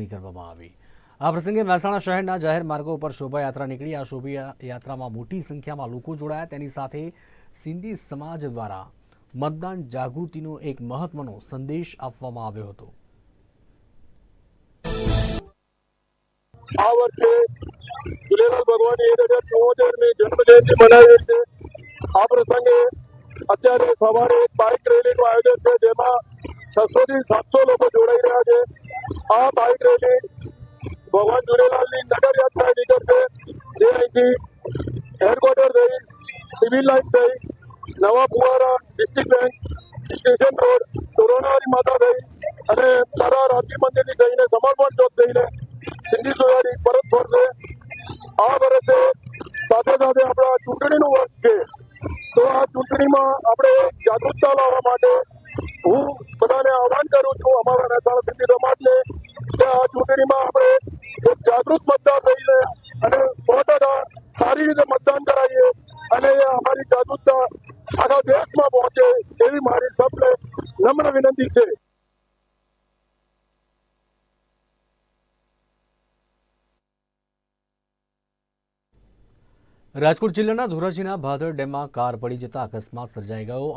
ઉજવણી કરવામાં આવી. આ પ્રસંગે મહેસાણા શહેરના જાહેર માર્ગો ઉપર શોભાયાત્રા નીકળી. આ શોભાયાત્રામાં મોટી સંખ્યામાં લોકો જોડાયા. તેની સાથે સિંધી સમાજ દ્વારા મતદાન જાગૃતિનો એક મહત્વનો સંદેશ આપવામાં આવ્યો હતો. આ વર્ષે ભગવાનની એક હજાર ચુમ્મોતેરમી જન્મ મનાવી છે. આ પ્રસંગે અત્યારે સવારે બાઇક રેલીનું આયોજન છે. જેમાં છસો થી સાતસો લોકો જોડાઈ રહ્યા છે. આ બાઇક રેલી ભગવાન ઝૂલેલાલની નગર યાત્રા નીકળશે. જે અહીંથી હેડક્વાર્ટર થઈ સિવિલ લાઇન થઈ, નવા ફુવારા ડિસ્ટ્રિક્ટ બેંક સ્ટેશન રોડ કોરોનાની માતા થઈ અને તારા રામજી મંદિરથી થઈને સમર્પણ ચોક થઈને સિંધી સોયારી પરત ફરશે. આ વર્ષે સાથે સાથે આપણા ચૂંટણીનું વર્ષ છે. તો આ ચૂંટણીમાં આપણે જાગૃતતા લાવવા માટે હું બધાને આહવાન કરું છું. અમારા મહેસાણા સિંધી સમાજને ચૂંટણીમાં આપણે જાગૃત મતદાર થઈને અને સો સારી રીતે મતદાન કરાવીએ અને અમારી જાગૃતતા આખા દેશમાં પહોંચે એવી મારી સૌને નમ્ર વિનંતી છે. રાજકોટ જિલ્લાના ધોરાજીના ભાદર ડેમમાં કાર પડી જતા અકસ્માત સર્જાઈ ગયો.